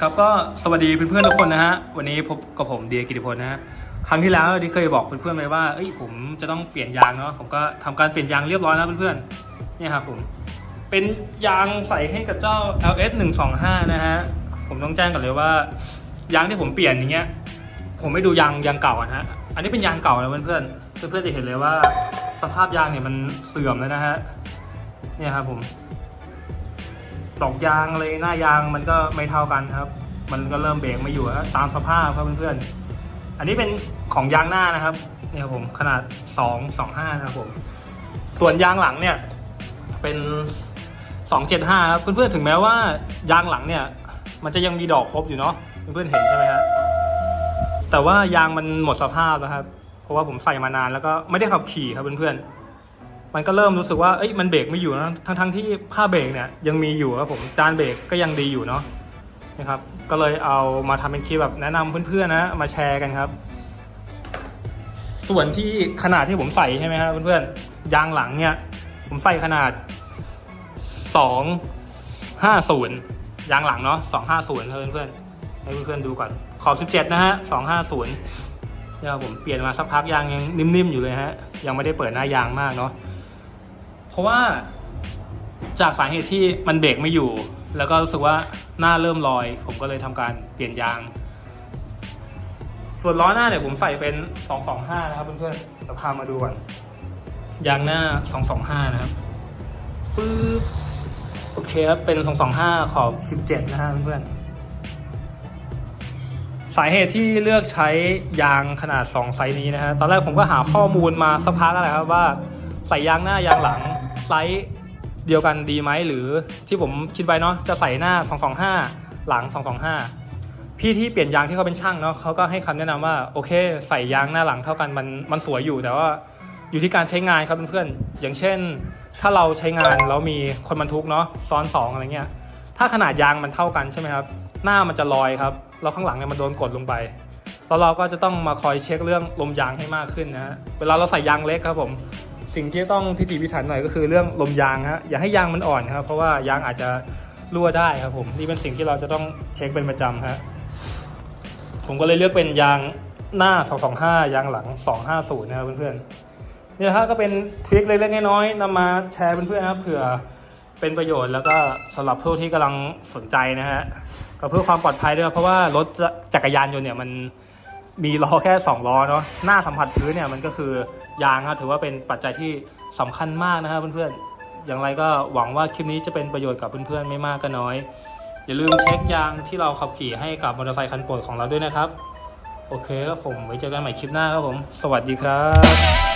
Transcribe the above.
ครับก็สวัสดีเพื่อนๆทุกคนนะฮะวันนี้พบกับผมเดียกิติพลนะฮะครั้งที่แล้วที่เคยบอกเพื่อนๆไปว่าเอ้ยผมจะต้องเปลี่ยนยางเนาะผมก็ทำการเปลี่ยนยางเรียบร้อยแล้วเพื่อนๆเนี่ยครับผมเป็นยางใส่ให้กับเจ้า LS 125นะฮะผมต้องแจ้งก่อนเลยว่ายางที่ผมเปลี่ยนอย่างเงี้ยผมไม่ดูยางยางเก่าอะนะฮะอันนี้เป็นยางเก่านะเพื่อนๆเพื่อนๆจะเห็นเลยว่าสภาพยางเนี่ยมันเสื่อมแล้วนะฮะเนี่ยครับผม ดอกยางเลยหน้ายางมันก็ไม่เท่ากันครับ มันก็เริ่มเบรกไม่อยู่ตามสภาพครับเพื่อนๆอันนี้เป็นของยางหน้านะครับเนี่ยครับผมขนาด2 2 5นะครับผมส่วนยางหลังเนี่ยเป็น275ครับเพื่อนๆถึงแม้ว่ายางหลังเนี่ย มันจะยังมีดอกครบอยู่เนาะเพื่อนๆเห็นใช่ไหมฮะแต่ว่ายางมันหมดสภาพแล้วครับเพราะว่าผมใส่มานานแล้วก็ไม่ได้ขับขี่ครับเพื่อนๆ มันก็เริ่มรู้สึกว่าเอ้ยมันเบรกไม่อยู่นะทั้งทั้งที่ผ้าเบรกเนี่ยยังมีอยู่ครับผมจานเบรกก็ยังดีอยู่เนาะนะครับ ก็เลยเอามาทำเป็นคลิปแบบแนะนำเพื่อนๆนะมาแชร์กันครับ ส่วนที่ขนาดที่ผมใส่ใช่ไหมครับเพื่อนๆยางหลังเนี่ย ผมใส่ขนาดสองห้าศูนย์ยางหลังเนาะสองห้าศูนย์เพื่อนๆให้เพื่อนๆดูก่อนขอบสิบเจ็ดนะฮะสองห้าศูนย์เนี่ยครับผมเปลี่ยนมาสักพักยางยังนิ่มๆอยู่เลยฮะยังไม่ได้เปิดหน้ายางมากเนาะ เพราะว่าจากสาเหตุที่มันเบรกไม่อยู่ แล้วก็รู้สึกว่าหน้าเริ่มลอย ผมก็เลยทำการเปลี่ยนยาง ส่วนล้อหน้าเนี่ยผมใส่เป็น 225 นะครับเพื่อนๆเดี๋ยวพามาดูก่อนยางหน้า 225 นะครับปึ๊บโอเคครับเป็น 225 ขอบ 17 นะฮะเพื่อนสาเหตุที่เลือกใช้ยางขนาด 2 ไซส์นี้นะฮะตอนแรกผมก็หาข้อมูลมาสักพักแล้วครับว่าใส่ยางหน้ายางหลัง ไซส์เดียวกันดีไหมหรือที่ผมคิดไว้เนาะจะใส่หน้า 225 หลัง 225 พี่ที่เปลี่ยนยางที่เขาเป็นช่างเนาะเขาก็ให้คำแนะนำว่าโอเค ใส่ยางหน้าหลังเท่ากันมันมันสวยอยู่แต่ว่าอยู่ที่การใช้งานครับเพื่อนๆอย่างเช่น ถ้าเราใช้งานแล้วมีคนบรรทุกเนาะซ้อนสองอะไรเงี้ยถ้าขนาดยางมันเท่ากันใช่ไหมครับหน้ามันจะลอยครับแล้วข้างหลังเนี่ยมันโดนกดลงไปแล้วเราก็จะต้องมาคอยเช็คเรื่องลมยางให้มากขึ้นนะฮะเวลาเราใส่ยางเล็กครับผม สิ่งที่ต้องพิถีพิถันหน่อยก็คือเรื่องลมยางฮะอย่าให้ยางมันอ่อนครับ เพราะว่ายางอาจจะรั่วได้ครับผมนี่เป็นสิ่งที่เราจะต้องเช็คเป็นประจำฮะผมก็เลยเลือกเป็นยางหน้า 225 ยางหลัง 250 นะครับเพื่อนๆเนี่ยครับก็เป็นทริคเล็กๆน้อยๆนำมาแชร์เพื่อนๆนะครับเผื่อเป็นประโยชน์แล้วก็สำหรับผู้ที่กำลังสนใจนะฮะก็เพื่อความปลอดภัยด้วยเพราะว่ารถจักรยานยนต์เนี่ยมัน มีล้อแค่ 2 ล้อเนาะหน้าสัมผัสพื้นเนี่ยมันก็คือยางครับถือว่าเป็นปัจจัยที่สำคัญมากนะครับเพื่อนๆอย่างไรก็หวังว่าคลิปนี้จะเป็นประโยชน์กับเพื่อนๆไม่มากก็น้อย อย่าลืมเช็คยางที่เราขับขี่ให้กับมอเตอร์ไซค์คันโปรดของเราด้วยนะครับ โอเคครับผมไว้เจอกันใหม่คลิปหน้าครับผม สวัสดีครับ